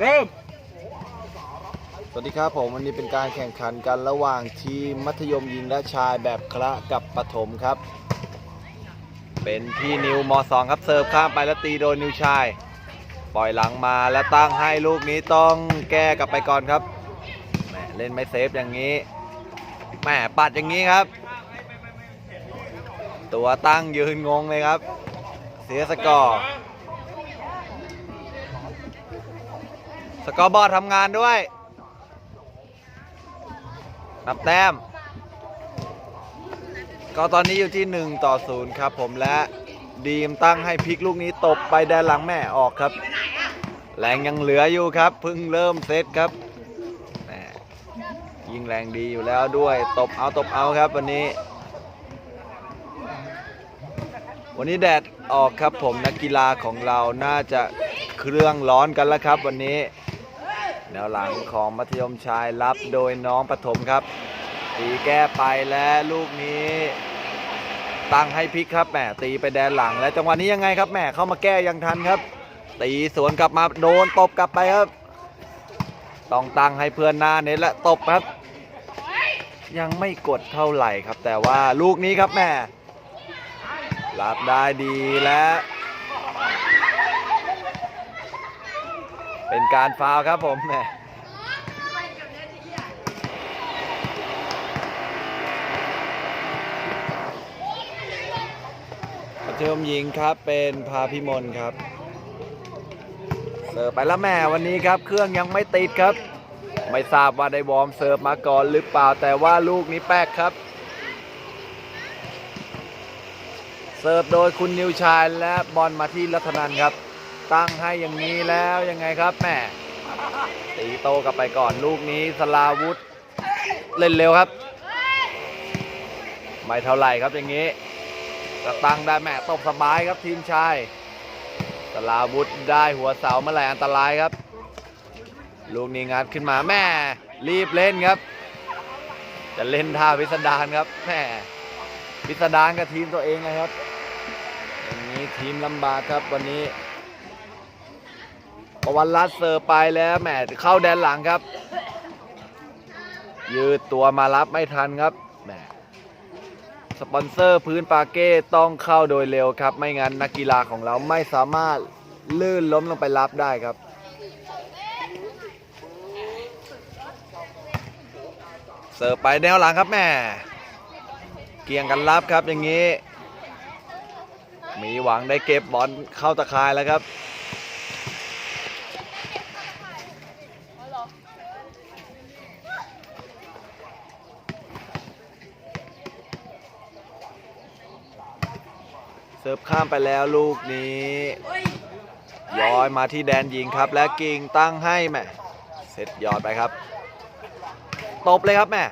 เริ่ม สวัสดีครับผมวันนี้เป็นการแข่งขันกันระหว่างทีมมัธยมหญิงและชายแบบคละกับปฐมครับ เป็นพี่นิวมสองครับเสิร์ฟข้ามไปแล้วตีโดนนิวชาย ปล่อยหลังมาแล้วตั้งให้ลูกนี้ต้องแก้กลับไปก่อนครับแหมเล่นไม่เซฟอย่างนี้แหมปัดอย่างนี้ครับ ตัวตั้งยืนงงเลยครับ เสียสกอร์ สกอร์บอร์ดทำงานด้วยนับแต้ม ก็ตอนนี้อยู่ที่ 1 ต่อ 0 ครับผมและดีมตั้งให้พลิกลูกนี้ตบไปแดนหลังแม่ออกครับ แรงยังเหลืออยู่ครับเพิ่งเริ่มเซตครับยิงแรงดีอยู่แล้วด้วย ตบเอาตบเอาครับวันนี้ วันนี้แดดออกครับผมนักกีฬาของเราน่าจะเครื่องร้อนกันแล้วครับวันนี้ แนวหลังของมัธยมชายรับโดยน้องปฐมครับ ตีแก้ไปและลูกนี้ ตั้งให้พลิกครับแหมตีไปแดนหลังและจังหวะนี้ยังไงครับแหมเข้ามาแก้ยังทันครับ ตีสวนกลับมาโดนตบกลับไปครับต้องตั้งให้เพื่อนหน้าเน็ตและตบครับ ยังไม่กดเท่าไหร่ครับ แต่ว่าลูกนี้ครับแหม่รับได้ดีและ เป็นการฟาวครับผมแหมมัธยมหญิงครับเป็นพาพิมลครับเสิร์ฟไปแล้วแม่วันนี้ครับ เครื่องยังไม่ติดครับ ไม่ทราบว่าได้วอร์มเสิร์ฟมาก่อนหรือเปล่าแต่ว่าลูกนี้แป๊กครับ เสิร์ฟโดยคุณนิวชายและบอลมาที่รัตนันครับ ตั้งให้อย่างนี้แล้วยังไงครับแม่ตีโตกลับไปก่อนลูกนี้สลาวุธ เล่นเร็วครับ ไม่เท่าไหร่ครับอย่างนี้ก็ตั้งได้แม่ตบสบายครับทีมชายสลาวุธได้หัวเสาเมื่อไหร่อันตรายครับ ลูกนี้งัดขึ้นมาแม่รีบเล่นครับ จะเล่นท่าพิสดารครับแม่พิสดารกับทีมตัวเองนะครับอย่างนี้ทีมลำบากครับวันนี้ ประวันรัดเซอร์ฟไปแล้วแหมเข้าแดนหลังครับ ยืดตัวมารับไม่ทันครับแหมสปอนเซอร์พื้นปาเก้ต้องเข้าโดยเร็วครับ ไม่งั้นนักกีฬาของเราไม่สามารถลื่นล้มลงไปรับได้ครับเสิร์ฟไปแนวหลังครับแม่เกี่ยงกันรับครับอย่างนี้ มีหวังได้เก็บบอลเข้าตะข่ายแล้วครับ เสิร์ฟ ข้ามไปแล้วลูกนี้ย้อยมาที่แดนหญิงครับ และกิ่งตั้งให้แม่เสร็จยอดไปครับตบเลยครับแม่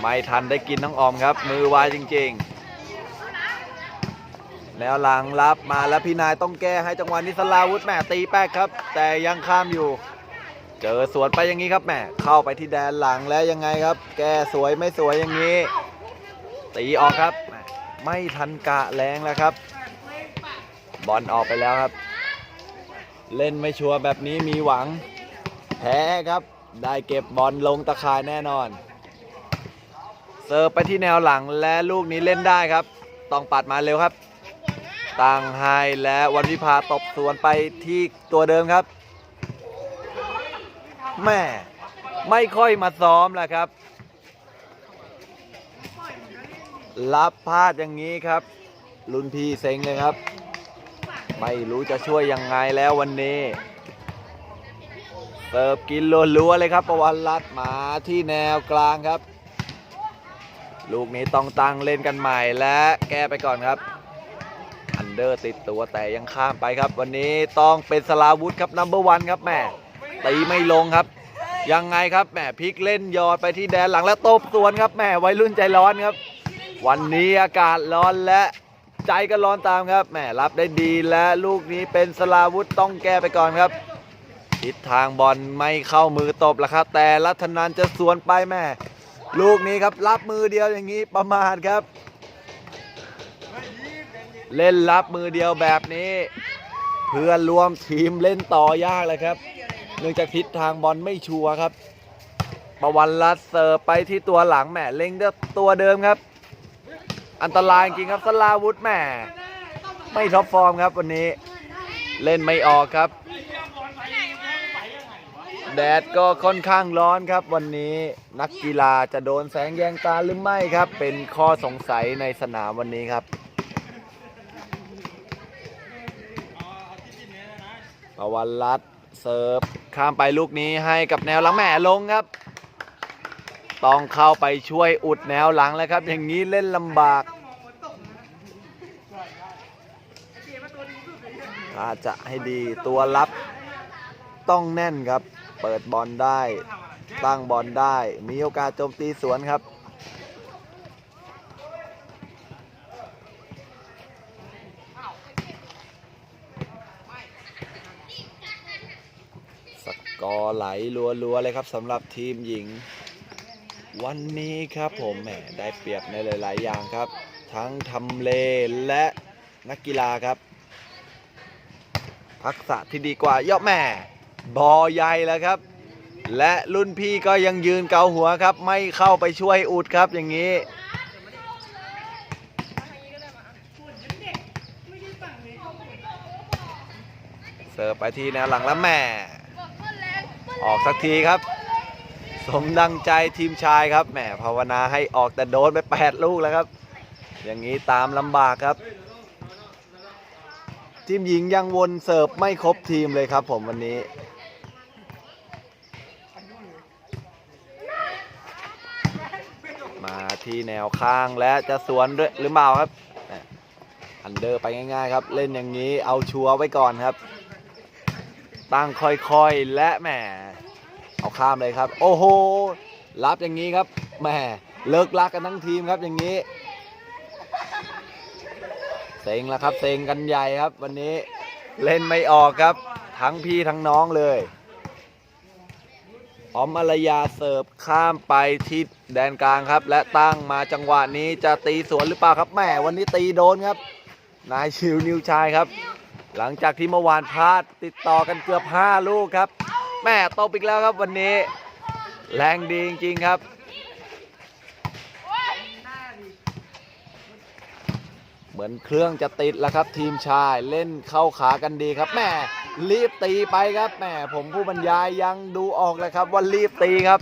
ไม่ทันได้กินน้องออมครับ มือไวจริง ๆ แล้วหลังรับมาแล้วพี่นายต้องแก้ให้จังหวะนี้สลาวุธแม่ตีแป๊กครับ แต่ยังข้ามอยู่ เจอสวนไปอย่างนี้ครับแม่เข้าไปที่แดนหลังแล้วยังไงครับ แก้สวยไม่สวยอย่างนี้ ตีออกครับ ไม่ทันกะแรงแล้วครับ บอลออกไปแล้วครับ เล่นไม่ชัวร์แบบนี้มีหวัง แพ้ครับ ได้เก็บบอลลงตะข่ายแน่นอนเสิร์ฟไปที่แนวหลังและลูกนี้เล่นได้ครับ ต้องปัดมาเร็วครับตั้งให้และวันวิภาตบสวนไปที่ตัวเดิมครับแม่ไม่ค่อยมาซ้อมแล้วครับ รับพลาดอย่างนี้ครับ รุ่นพี่เซ็งเลยครับ ไม่รู้จะช่วยยังไงแล้ววันนี้เสิร์ฟกินลัวๆเลยครับประวันรัตน์มาที่แนวกลางครับ ลูกนี้ต้องตั้งเล่นกันใหม่และแก้ไปก่อนครับ อันเดอร์ติดตัวแต่ยังข้ามไปครับ วันนี้ต้องเป็นสลาวุธครับนัมเบอร์วันครับแม่ตีไม่ลงครับ ยังไงครับแหมพลิกเล่นยอดไปที่แดนหลังและตบสวนครับแหมวัยรุ่นใจร้อนครับ วันนี้อากาศร้อนและ ใจก็ร้อนตามครับแหมรับได้ดีและลูกนี้เป็นสลาวุธต้องแก้ไปก่อนครับ ทิศทางบอลไม่เข้ามือตบล้วครับ แต่รัตนันจะสวนไปแม่ลูกนี้ครับรับมือเดียวอย่างนี้ประมาทครับ เล่นรับมือเดียวแบบนี้ เพื่อนรวมทีมเล่นต่อยากเลยครับ เนื่องจากทิศทางบอลไม่ชัวร์ครับ ประวันรัตน์เสิร์ฟไปที่ตัวหลังแหมเล็งตัวเดิมครับ อันตรายจริงครับสลาวุธแหมไม่ท็อปฟอร์มครับวันนี้ เล่นไม่ออกครับ แดดก็ค่อนข้างร้อนครับ วันนี้นักกีฬาจะโดนแสงแยงตาหรือไม่ครับ เป็นข้อสงสัยในสนามวันนี้ครับประวันรัตเสิร์ฟข้ามไปลูกนี้ให้กับแนวหลังแหม่ลงครับ ต้องเข้าไปช่วยอุดแนวหลังแล้วครับ อย่างนี้เล่นลำบาก ถ้าจะให้ดีตัวรับต้องแน่นครับ เปิดบอลได้ ตั้งบอลได้ มีโอกาสโจมตีสวนครับสกอร์ไหลรัวๆเลยครับสำหรับทีมหญิง วันนี้ครับผมแหมได้เปรียบในหลาย ๆ อย่างครับ ทั้งทำเลและนักกีฬาครับ ทักษะที่ดีกว่าเยอะแม่บอใหญ่แล้วครับ และรุ่นพี่ก็ยังยืนเกาหัวครับ ไม่เข้าไปช่วยอุดครับอย่างนี้เสิร์ฟไปที่แนวหลังแล้วแม่ ออกสักทีครับ สมดังใจทีมชายครับแหมภาวนาให้ออกแต่โดนไป 8 ลูกแล้วครับ อย่างนี้ตามลำบากครับ ทีมหญิงยังวนเสิร์ฟไม่ครบทีมเลยครับผมวันนี้มาที่แนวข้างและจะสวนด้วยหรือเปล่าครับ อันเดอร์ไปง่ายๆครับ เล่นอย่างนี้เอาชัวร์ไว้ก่อนครับ ตั้งค่อยๆและแหม เอาข้ามเลยครับ โอ้โหรับอย่างนี้ครับแหมเลิกลักกันทั้งทีมครับอย่างนี้เซ็งแล้วครับเซ็งกันใหญ่ครับ วันนี้เล่นไม่ออกครับ ทั้งพี่ทั้งน้องเลยออมอารยาเสิร์ฟข้ามไปที่แดนกลางครับ และตั้งมาจังหวะนี้จะตีสวนหรือเปล่าครับแหมวันนี้ตีโดนครับ นายชิวนิวชายครับ หลังจากที่เมื่อวานพลาดติดต่อกันเกือบ 5 ลูกครับ แม่ตบอีกแล้วครับวันนี้ แรงดีจริงๆครับ เหมือนเครื่องจะติดแล้วครับ ทีมชายเล่นเข้าขากันดีครับแม่รีบตีไปครับแม่ผมผู้บรรยายยังดูออกเลยครับว่ารีบตีครับ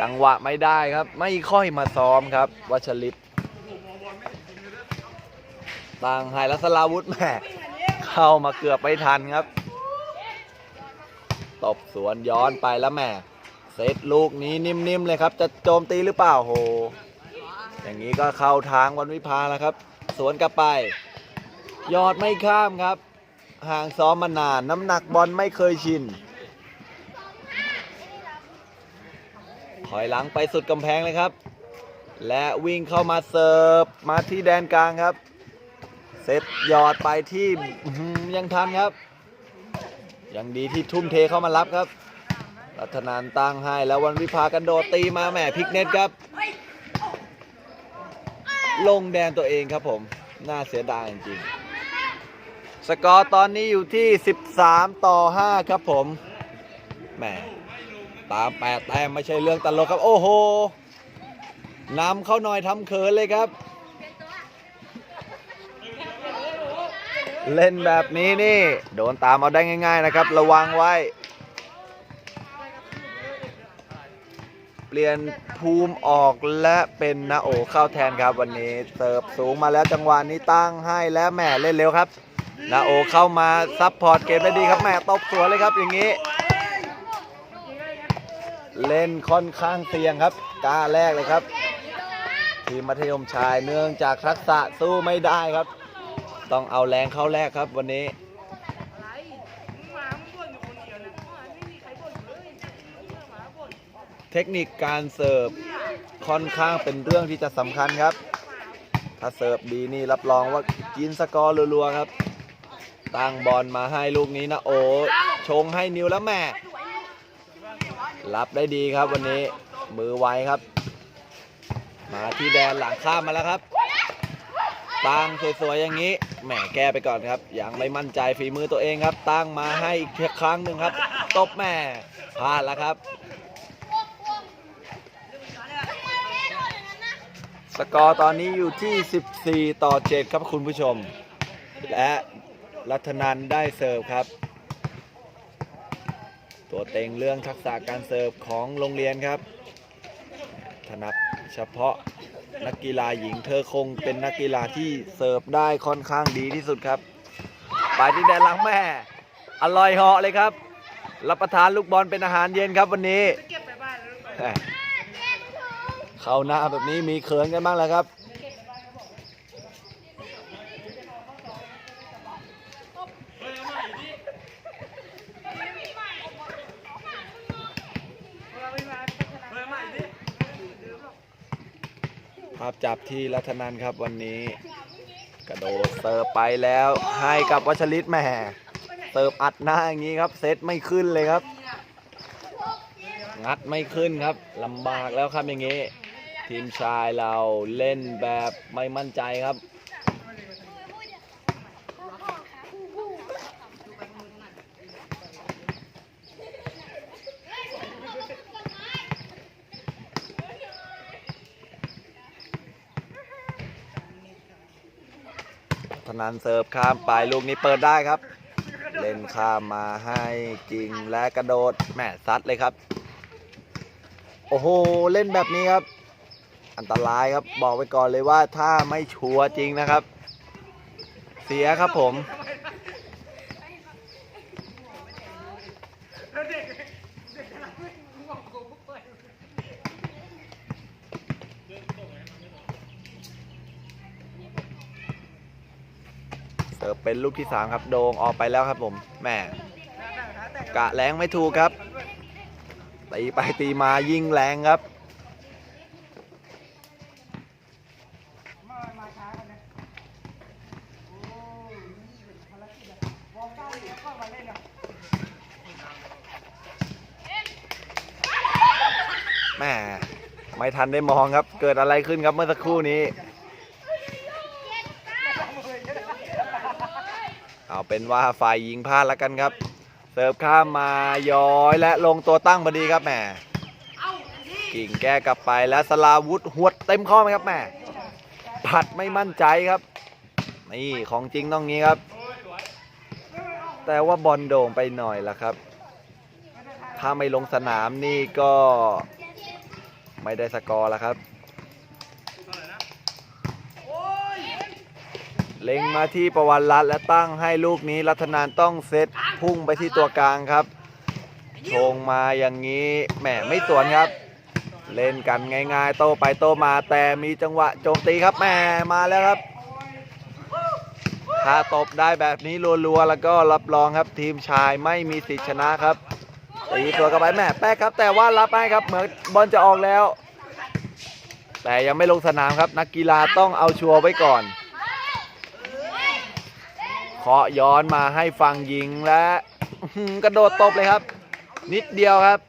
จังหวะไม่ได้ครับ ไม่ค่อยมาซ้อมครับวัชริตต่างไฮรัสลาวุธแม่ เข้ามาเกือบไม่ทันครับ ตบสวนย้อนไปแล้วแม่เซตลูกนี้นิ่มๆเลยครับ จะโจมตีหรือเปล่าโห อย่างนี้ก็เข้าทางวันวิพาแล้วครับ สวนกลับไป ยอดไม่ข้ามครับ ห่างซ้อมมานานน้ำหนักบอลไม่เคยชินถอยหลังไปสุดกำแพงเลยครับ และวิ่งเข้ามาเสิร์ฟมาที่แดนกลางครับ เซตยอดไปที่ยังทันครับ ยังดีที่ทุ่มเทเข้ามารับครับ รัตนานตั้งให้แล้ววันวิภากันโดดตีมาแหมพลิกเน็ตครับ ลงแดนตัวเองครับผม น่าเสียดายจริงๆสกอร์ตอนนี้อยู่ที่ 13 ต่อ 5 ครับผมแหมตามแปดแต้มไม่ใช่เรื่องตลกครับ โอ้โหนำเข้าหน่อยทำเขินเลยครับ เล่นแบบนี้นี่ โดนตามเอาได้ง่าย ๆนะครับ ระวังไว้ เปลี่ยนภูมิออกและเป็นนาโอเข้าแทนครับวันนี้เสิร์ฟสูงมาแล้วจังหวะนี้ตั้งให้และแหม่เล่นเร็วครับนาโอเข้ามาซับพอร์ตเกมได้ดีครับแหม่ตบสวนเลยครับอย่างนี้ เล่นค่อนข้างเสี่ยงครับกล้าแรกเลยครับ ทีมมัธยมชายเนื่องจากทักษะสู้ไม่ได้ครับ ต้องเอาแรงเข้าแรกครับวันนี้เดียวเนี่ยเมื่อวานไม่มีใครบ่นเลยมึงเชื่อหมาบ่นเทคนิคการเสิร์ฟค่อนข้างเป็นเรื่องที่จะสำคัญครับ ถ้าเสิร์ฟดีนี่รับรองว่ากินสกอร์รัวๆครับ ตั้งบอลมาให้ลูกนี้นะโอชงให้นิวแล้วแม่รับได้ดีครับวันนี้มือไวครับ มาที่แดนหลังข้ามมาแล้วครับ ตั้งสวยๆอย่างนี้แหมแก้ไปก่อนครับ ยังไม่มั่นใจฝีมือตัวเองครับ ตั้งมาให้อีกครั้งหนึ่งครับ ตบแหม่พลาดแล้วครับ สกอร์ตอนนี้อยู่ที่ 14 ต่อ 7 ครับคุณผู้ชม และรัตนันได้เสิร์ฟครับ ตัวเต็งเรื่องทักษะการเสิร์ฟของโรงเรียนครับ ถนัดเฉพาะ นักกีฬาหญิงเธอคงเป็นนักกีฬาที่เสิร์ฟได้ค่อนข้างดีที่สุดครับ ไปที่แดนหลังแม่ อร่อยเหาะเลยครับ รับประทานลูกบอลเป็นอาหารเย็นครับวันนี้เก็บไปบ้านแล้วไปแหม่เข้าหน้าแบบนี้มีเขินกันบ้างแล้วครับ เราไม่มาเฮ้ยใหม่ดิ ภาพจับ ที่รัชนันครับวันนี้ กระโดดเสิร์ฟไปแล้วให้กับวัชริตแหม่เสิร์ฟอัดหน้าอย่างนี้ครับเซตไม่ขึ้นเลยครับ งัดไม่ขึ้นครับลำบากแล้วครับอย่างนี้ ทีมชายเราเล่นแบบไม่มั่นใจครับ นันเสิร์ฟข้ามไปลูกนี้เปิดได้ครับ เล่นข้ามมาให้กิงและกระโดดแหม่ซัดเลยครับ โอ้โหเล่นแบบนี้ครับ อันตรายครับบอกไว้ก่อนเลยว่าถ้าไม่ชัวร์จริงนะครับ เสียครับผม แล้วเด็กเด็กกำลังเล่นงงกูเปิด เสิ ร์ฟเป็นลูกที่ 3 ครับ โดงออกไปแล้วครับผมแม่กะแรงไม่ถูกครับ ตีไปตีมายิงแรงครับ แม่ไม่ทันได้มองครับ เกิดอะไรขึ้นครับเมื่อสักครู่นี้ เอาเป็นว่าฝ่ายหญิงพลาดแล้วกันครับ เสิร์ฟข้ามมาย้อยและลงตัวตั้งพอดีครับแหมกิ่งแก้กลับไปแล้วสลาวุธหวดเต็มข้อไหมครับแหมผัดไม่มั่นใจครับนี่ของจริงต้องงี้ครับ แต่ว่าบอลโด่งไปหน่อยละครับ ถ้าไม่ลงสนามนี่ก็ไม่ได้สกอร์แล้วครับ เล็งมาที่ประวันรัตและตั้งให้ลูกนี้รัตนานต้องเซตพุ่งไปที่ตัวกลางครับชงมาอย่างนี้แหมไม่สวนครับ เล่นกันง่ายๆ โตไปโตมาแต่มีจังหวะโจมตีครับแหมมาแล้วครับ ถ้าตบได้แบบนี้รัวๆแล้วก็รับรองครับทีมชายไม่มีสิทธิชนะครับตีตัวกลับไปแหม่แป๊กครับ แต่ว่ารับให้ครับเหมือนบอลจะออกแล้ว แต่ยังไม่ลงสนามครับนักกีฬาต้องเอาชัวร์ไว้ก่อน เคาะย้อนมาให้ฟังยิงและกระโดดตบเลยครับ นิดเดียวครับ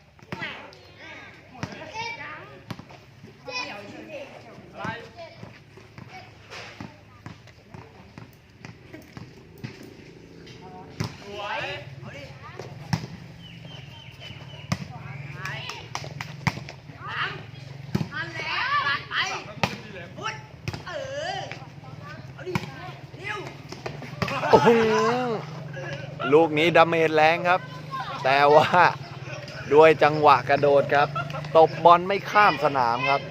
นั่นแหละตัดไปพุดเออ เอาดิเร็ว โอ้โห ลูกนี้ดาเมจแรงครับ แต่ว่าด้วยจังหวะกระโดดครับ ตบบอลไม่ข้ามสนามครับ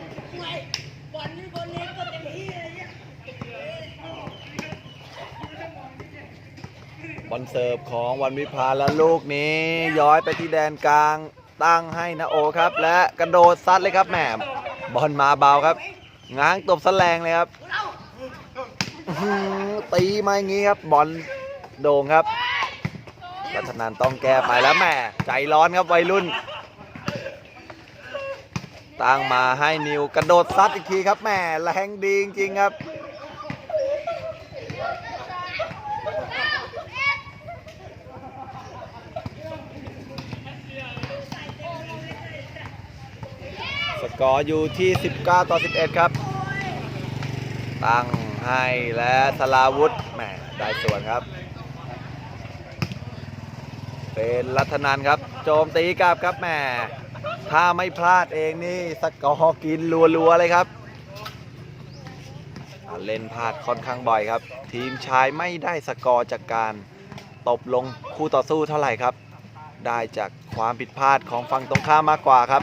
บอลเสิร์ฟของวันวิภาและลูกนี้ ย้อยไปที่แดนกลางตั้งให้นะโอครับ และกระโดดซัดเลยครับแหมบอลมาเบาครับ ง้างตบสแลงเลยครับ ตีมาอย่างนี้ครับบอลโด่งครับรัตนันต้องแก้ไปแล้วแม่ใจร้อนครับวัยรุ่นตั้งมาให้นิวกระโดดซัดอีกทีครับแม่แรงดีจริงครับสกอร์อยู่ที่ 19 ต่อ 11 ครับ ตั้ง ให้และสลาวุธแหมได้ส่วนครับ เป็นรัตนันครับ โจมตีกลับครับแหมถ้าไม่พลาดเองนี่สกอร์กินรัวๆเลยครับเล่นพลาดค่อนข้างบ่อยครับ ทีมชายไม่ได้สกอร์จากการตบลงคู่ต่อสู้เท่าไหร่ครับ ได้จากความผิดพลาดของฝั่งตรงข้ามมากกว่าครับ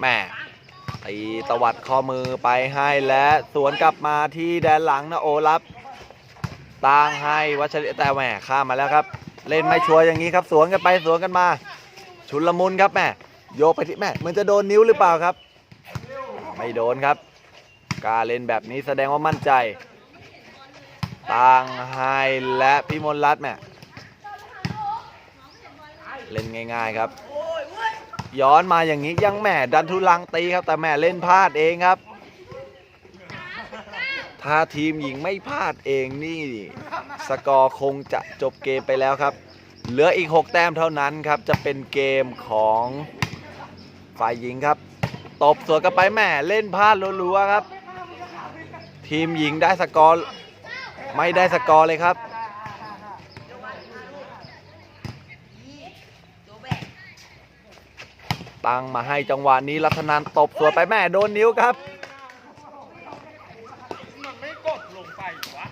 แหม่ ตีตวัดข้อมือไปให้และสวนกลับมาที่แดนหลังนะโอรับตั้งให้วัชริแต่แหม่ข้ามมาแล้วครับ เล่นไม่ชัวร์อย่างนี้ครับ สวนกันไปสวนกันมา ชุนละมุนครับแม่โยกไปที่แม่เหมันจะโดนนิ้วหรือเปล่าครับ ไม่โดนครับกล้ารเล่นแบบนี้แสดงว่ามั่นใจตั้งให้และพี่มนรัตน์แม่เล่นง่าย ๆครับ ย้อนมาอย่างนี้ยังแหม่ดันทุลังตีครับ แต่แม่เล่นพลาดเองครับ ถ้าทีมหญิงไม่พลาดเองนี่ สกอร์คงจะจบเกมไปแล้วครับ เหลืออีก 6 แต้มเท่านั้นครับ จะเป็นเกมของฝ่ายหญิงครับตบสวนกลับไปแม่เล่นพลาดรัวๆครับ ทีมหญิงได้สกอร์ ไม่ได้สกอร์เลยครับ ตั้งมาให้จังหวะนี้รัตนันตบสวนไปแม่โดนนิ้วครับมันไม่กดลงไปวะ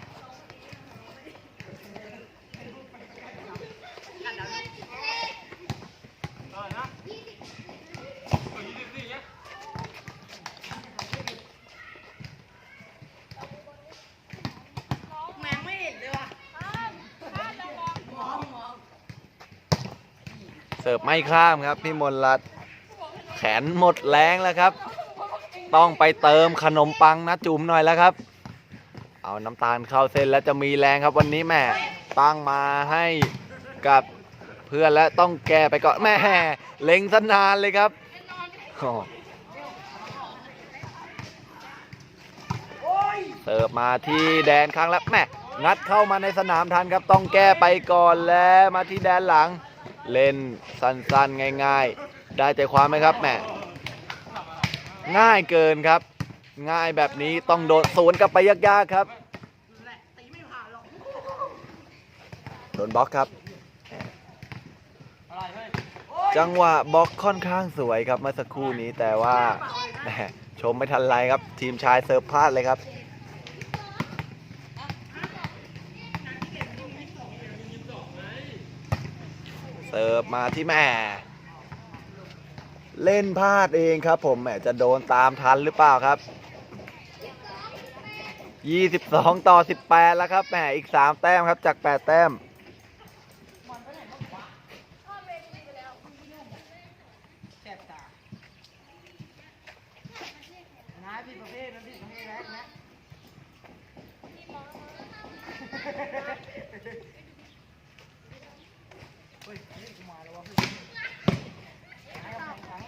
แมงไม่เห็นเลยว่ะมองมองเสิร์ฟไม่ข้ามครับพี่มนรัตน์แข นหมดแรงแล้วครับ ต้องไปเติมขนมปังนะจุ๋มหน่อยแล้วครับ เอาน้ำตาลเข้าเส้นแล้วจะมีแรงครับวันนี้แม่ตั้งมาให้กับเพื่อนและต้องแก้ไปก่อนแม่เล็งสนานเลยครับเสิร์ฟมาที่แดนข้างแล้วแม่งัดเข้ามาในสนามทันครับต้องแก้ไปก่อนแล้วมาที่แดนหลัง เล่นสั้นๆง่ายๆ ได้ใจความไหมครับแหม่ง่ายเกินครับ ง่ายแบบนี้ต้องโดนสวนกลับไปยากๆครับโดนบล็อกครับ จังหวะบล็อกค่อนข้างสวยครับเมื่อสักครู่นี้แต่ว่าชมไม่ทันไรครับ ทีมชายเซิร์ฟพลาดเลยครับเสิร์ฟมาที่แม่ เล่นพลาดเองครับผมแหมจะโดนตามทันหรือเปล่าครับ 22 ต่อ 18 แล้วครับแหมอีก 3 แต้มครับจาก 8 แต้ม แสบตาน้าพี่ประเภทนั้นพี่ประเภทแรกนะเฮ้ยนี่กูมาแล้ววะเฮ้ยหายกำแพงขัง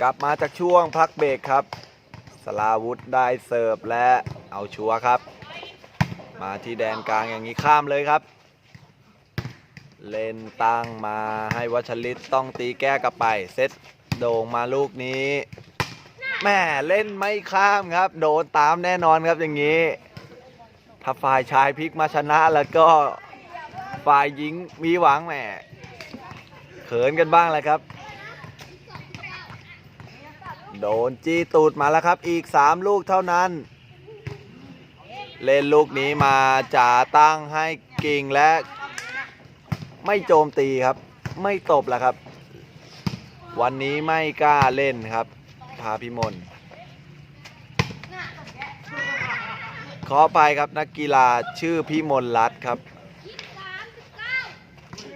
กลับมาจากช่วงพักเบรกครับ สลาวุธได้เสิร์ฟและเอาชัวร์ครับ มาที่แดนกลางอย่างนี้ข้ามเลยครับ เล่นตั้งมาให้วัชริตต้องตีแก้กลับไป เซตโด่งมาลูกนี้แม่เล่นไม่ข้ามครับ โดนตามแน่นอนครับอย่างนี้ ถ้าฝ่ายชายพลิกมาชนะแล้วก็ฝ่ายหญิงมีหวังแหมเขินกันบ้างแหละครับ โดนจี้ตูดมาแล้วครับ อีก 3 ลูกเท่านั้น เล่นลูกนี้มาจ่าตั้งให้กิ่งและ ไม่โจมตีครับ ไม่ตบแล้วครับ วันนี้ไม่กล้าเล่นครับ พาพิมลขอไปครับนักกีฬาชื่อพิมลรัตครับ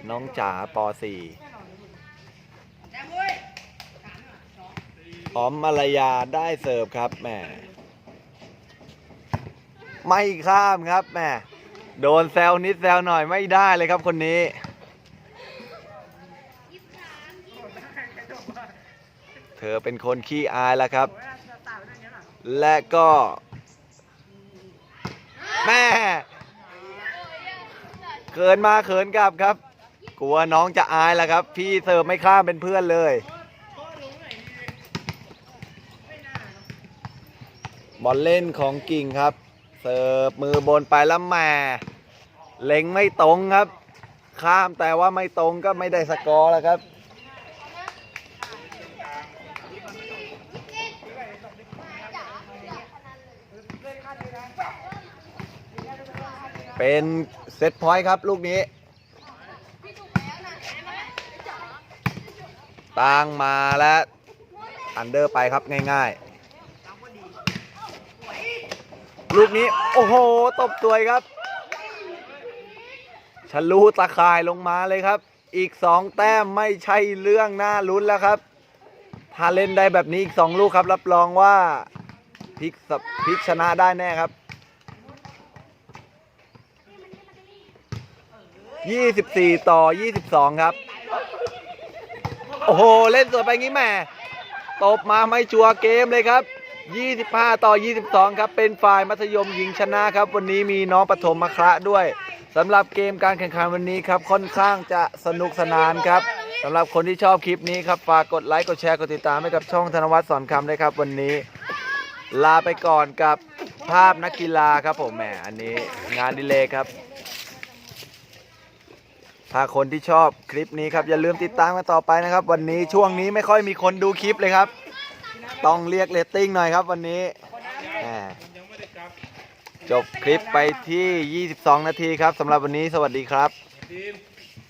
น้องจ๋าป .4 แดงเว้ย อ๋อมมารยาได้เสิร์ฟครับแหมไม่ข้ามครับแหมโดนแซวนิดแซวหน่อยไม่ได้เลยครับคนนี้ เธอเป็นคนขี้อายแล้วครับ และก็แม่เขินมาเขินกลับครับ กลัวน้องจะอายแล้วครับ พี่เสิร์ฟไม่ข้ามเป็นเพื่อนเลย บอลเล่นของกิ่งครับ เสิร์ฟมือบนไปแล้วแม่เล็งไม่ตรงครับ ข้ามแต่ว่าไม่ตรงก็ไม่ได้สกอร์แล้วครับเป็นเซตพอยต์ครับลูกนี้ ตั้งมาและอันเดอร์ไปครับง่ายๆ ลูกนี้ โอ้โห ตบตัวยครับชะลูตะข่ายลงมาเลยครับ อีกสองแต้มไม่ใช่เรื่องน่าลุ้นแล้วครับ ถ้าเล่นได้แบบนี้อีกสองลูกครับ รับรองว่าพลิกพลิกชนะได้แน่ครับ24ต่อ22ครับ โอ้โห เล่นสวยไปงี้แหม่ ตบมาไม่ชัวร์เกมเลยครับ 25 ต่อ 22 ครับ เป็นฝ่ายมัธยมหญิงชนะครับ วันนี้มีน้องปฐมมาคระด้วยสำหรับเกมการแข่งขันวันนี้ครับ ค่อนข้างจะสนุกสนานครับสำหรับคนที่ชอบคลิปนี้ครับ ฝากกดไลค์ กดแชร์ กดติดตามให้กับช่องธนวัฒน์สอนคำด้วยครับ วันนี้ลาไปก่อนกับภาพนักกีฬาครับผมแหมอันนี้งานดิเลกครับถ้าคนที่ชอบคลิปนี้ครับ อย่าลืมติดตามกันต่อไปนะครับ วันนี้ช่วงนี้ไม่ค่อยมีคนดูคลิปเลยครับ ต้องเรียกเรตติ้งหน่อยครับวันนี้แหมจบคลิปไปที่ 22 นาทีครับสำหรับวันนี้สวัสดีครับทีม